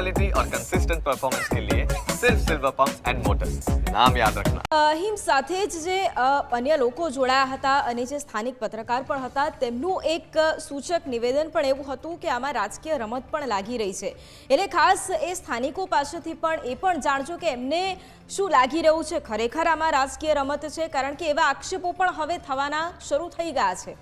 Quality और consistent performance के लिए सिर्फ सिल्वर पंप एंड मोटर्स नाम याद रखना હિમ સાથે જ જે અ, અન્ય લોકો જોડાયા હતા અને જે સ્થાનિક પત્રકાર પણ હતા તેમનું એક અ, સૂચક નિવેદન પણ એવું હતું કે આમાં રાજકીય રમત પણ લાગી રહી છે એટલે ખાસ એ સ્થાનિકો પાસેથી પણ એ પણ જાણજો કે એમને શું લાગી રહ્યું છે ખરેખર આમાં રાજકીય રમત છે કારણ કે એવા આક્ષેપો પણ હવે થવાના શરૂ થઈ ગયા છે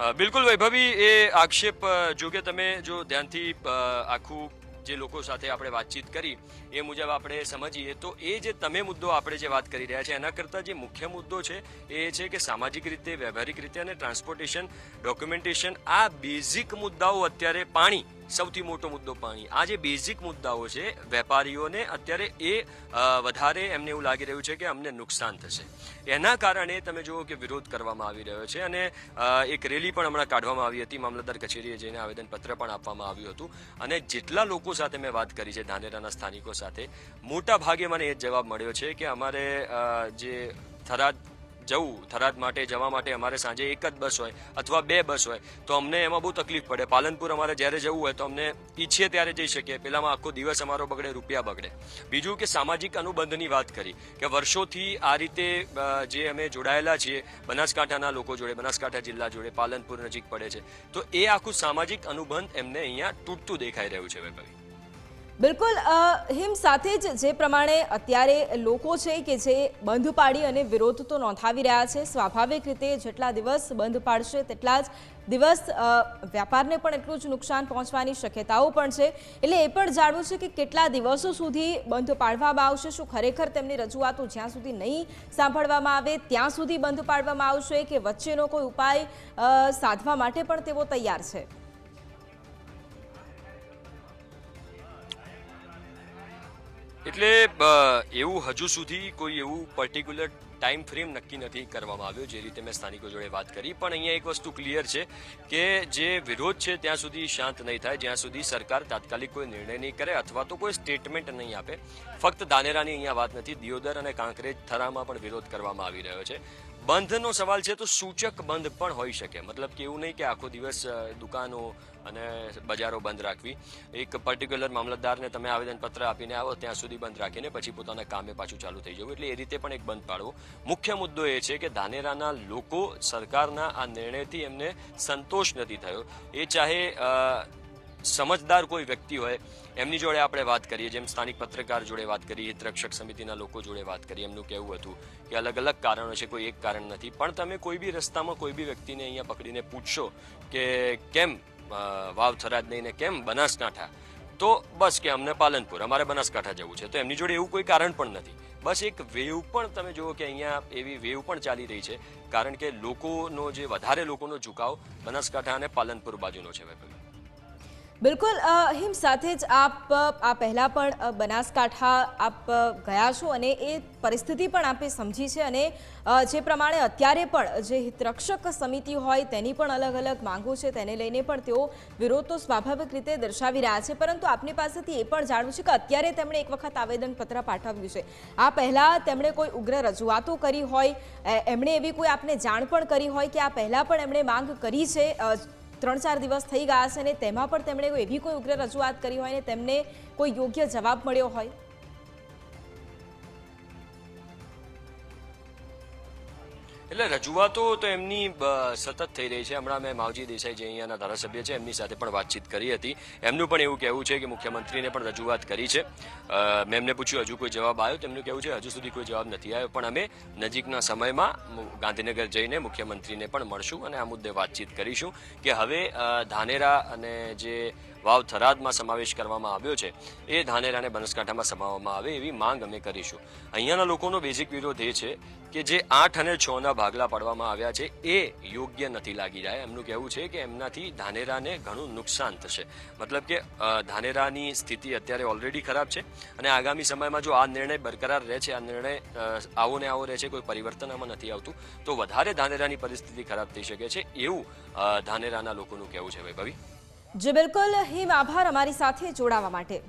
બિલકુલ વૈભવી, એ આક્ષેપ જો કે તમે જો ધ્યાનથી આખું જે લોકો સાથે આપણે વાતચીત કરી, એ મુજબ આપણે સમજીએ, તો એ જે તમે મુદ્દો આપણે જે વાત કરી રહ્યા છે, એના કરતાં જે મુખ્ય મુદ્દો છે, એ છે કે સામાજિક રીતે, વ્યવહારિક રીતે અને ટ્રાન્સપોર્ટેશન, ડોક્યુમેન્ટેશન, આ બેઝિક મુદ્દાઓ અત્યારે પાણી સૌથી મોટો મુદ્દો પાણી. આ જે બેઝિક મુદ્દાઓ છે, વેપારીઓને અત્યારે એ વધારે એમને એવું લાગી રહ્યું છે કે અમને નુકસાન થશે. એના કારણે તમે જુઓ કે વિરોધ કરવામાં આવી રહ્યો છે અને એક રેલી પણ હમણાં કાઢવામાં આવી હતી. મામલતદાર કચેરીએ જઈને આવેદનપત્ર પણ આપવામાં આવ્યું હતું. અને જેટલા લોકો સાથે મેં વાત કરી છે, ધાનેરાના સ્થાનિકો સાથે મોટા ભાગે મને એ જવાબ મળ્યો છે કે અમારે જે થરાદ જવું. થરાદ માટે, જવા માટે અમારે સાંજે એક જ બસ હોય અથવા બે બસ હોય, તો અમને એમાં બહુ તકલીફ પડે. પાલનપુર અમારે જ્યારે જવું હોય તો અમને ઈચ્છીએ ત્યારે જઈ શકીએ. પેલામાં આખો દિવસ અમારો બગડે, રૂપિયા બગડે. બીજું કે સામાજિક અનુબંધની વાત કરી, કે વર્ષોથી આ રીતે જે અમે જોડાયેલા છીએ, બનાસકાંઠાના લોકો જોડે, બનાસકાંઠા જિલ્લા જોડે, પાલનપુર નજીક પડે છે, તો એ આખું સામાજિક અનુબંધ એમને અહીંયા તૂટતું દેખાઈ રહ્યું છે વૈભવી બિલકુલ હિમ સાથે જ જે પ્રમાણે અત્યારે લોકો છે કે જે બંધ પાડી અને વિરોધ તો નોંધાવી રહ્યા છે, સ્વાભાવિક રીતે જેટલા દિવસ બંધ પાડશે તેટલા જ દિવસ વ્યાપારને પણ એટલું જ નુકસાન પહોંચવાની શક્યતાઓ પણ છે. એટલે એ પણ જાણવું છે કે કેટલા દિવસો સુધી બંધ પાડવામાં આવશે, શું ખરેખર તેમની રજૂઆતો જ્યાં સુધી નહીં સાંભળવામાં આવે, ત્યાં સુધી બંધ પાડવામાં આવશે કે વચ્ચેનો કોઈ ઉપાય સાધવા માટે પણ તેઓ તૈયાર છે? એટલે એવું હજુ સુધી કોઈ એવું પર્ટિક્યુલર ટાઈમ ફ્રેમ નક્કી નથી કરવામાં આવ્યો, જે રીતે મેં સ્થાનિકો જોડે વાત કરી. પણ અહીંયા એક વસ્તુ ક્લિયર છે કે જે વિરોધ છે ત્યાં સુધી શાંત નહીં થાય, જ્યાં સુધી સરકાર તાત્કાલિક કોઈ નિર્ણય નહીં કરે અથવા તો કોઈ સ્ટેટમેન્ટ નહીં આપે. ફક્ત દાનેરાની અહીંયા વાત નથી, દિયોદર અને કાંકરેજ થરામાં પણ વિરોધ કરવામાં આવી રહ્યો છે. બંધનો સવાલ છે તો સૂચક બંધ પણ હોઈ શકે. મતલબ કે એવું નહીં કે આખો દિવસ દુકાનો અને બજારો બંધ રાખવી. એક પર્ટિક્યુલર મામલતદારને તમે આવેદનપત્ર આપીને આવો, ત્યાં સુધી બંધ રાખીને પછી પોતાના કામે પાછું ચાલુ થઈ જવું. એટલે એ રીતે પણ એક બંધ પાડવો. મુખ્ય મુદ્દો એ છે કે ધાનેરાના લોકો સરકારના આ નિર્ણયથી એમને સંતોષ નથી થયો. એ ચાહે સમજદાર કોઈ વ્યક્તિ હોય, એમની જોડે આપણે વાત કરીએ, જેમ સ્થાનિક પત્રકાર જોડે વાત કરી હિતરક્ષક સમિતિના લોકો જોડે વાત કરી એમનું કહેવું હતું કે અલગ અલગ કારણો છે, કોઈ એક કારણ નથી. પણ તમે કોઈ બી રસ્તામાં કોઈ બી વ્યક્તિને અહીંયા પકડીને પૂછશો કે કેમ વાવ થરાદ નહીં ને કેમ બનાસકાંઠા? તો બસ કે અમને પાલનપુર, અમારે બનાસકાંઠા જવું છે. તો એમની જોડે એવું કોઈ કારણ પણ નથી. બસ એક વેવ પણ તમે જુઓ કે અહીંયા એવી વેવ પણ ચાલી રહી છે, કારણ કે લોકોનો જે, વધારે લોકોનો ઝુકાવ બનાસકાંઠા અને પાલનપુર બાજુનો છે વૈભવી બિલકુલ હિમ સાથે જ આપ, આ પહેલાં પણ બનાસકાંઠા આપ ગયા છો અને એ પરિસ્થિતિ પણ આપે સમજી છે અને જે પ્રમાણે અત્યારે પણ જે હિતરક્ષક સમિતિ હોય તેની પણ અલગ અલગ માંગો છે તેને લઈને પણ તેઓ વિરોધ તો સ્વાભાવિક રીતે દર્શાવી રહ્યા છે. પરંતુ આપની પાસેથી એ પણ જાણવું છે કે અત્યારે તેમણે એક વખત આવેદનપત્ર પાઠવ્યું છે. આ પહેલાં તેમણે કોઈ ઉગ્ર રજૂઆતો કરી હોય એમણે એવી કોઈ આપને જાણ પણ કરી હોય કે આ પહેલાં પણ એમણે માંગ કરી છે ત્રણ ચાર દિવસ થઈ ગયા છે અને તેમાં પણ તેમણે એવી કોઈ ઉગ્ર રજૂઆત કરી હોય ને તેમને કોઈ યોગ્ય જવાબ મળ્યો હોય? એટલે રજૂઆતો તો એમની સતત થઈ રહી છે. હમણાં મેં માવજી દેસાઈ જે અહીંયાના ધારાસભ્ય છે, એમની સાથે પણ વાતચીત કરી હતી. એમનું પણ એવું કહેવું છે કે મુખ્યમંત્રીને પણ રજૂઆત કરી છે. મેમને પૂછ્યું, હજુ કોઈ જવાબ આવ્યો? તેમનું કહેવું છે, હજુ સુધી કોઈ જવાબ નથી આવ્યો, પણ અમે નજીકના સમયમાં ગાંધીનગર જઈને મુખ્યમંત્રીને પણ મળશું અને આ મુદ્દે વાતચીત કરીશું કે હવે ધાનેરા અને જે વાવ થરાદમાં સમાવેશ કરવામાં આવ્યો છે. એ ધાનેરાને બનાસકાંઠામાં સમાવવામાં આવે એવી માંગ અમે કરીશું. અહીંયાના લોકોનો બેઝિક વિરોધ એ છે કે જે આઠ અને છ ના ભાગલા પાડવામાં આવ્યા છે, એ યોગ્ય નથી લાગી રહ્યા. એમનું કહેવું છે કે એમનાથી ધાનેરાને ઘણું નુકસાન થશે. મતલબ કે ધાનેરાની સ્થિતિ અત્યારે ઓલરેડી ખરાબ છે અને આગામી સમયમાં જો આ નિર્ણય બરકરાર રહે છે, આ નિર્ણય આવો ને આવો રહે છે, કોઈ પરિવર્તન આમાં નથી આવતું, તો વધારે ધાનેરાની પરિસ્થિતિ ખરાબ થઈ શકે છે એવું ધાનેરાના લોકોનું કહેવું છે વૈભવી. જે બિલકુલ હિમ આભાર અમારી સાથે જોડાવા માટે.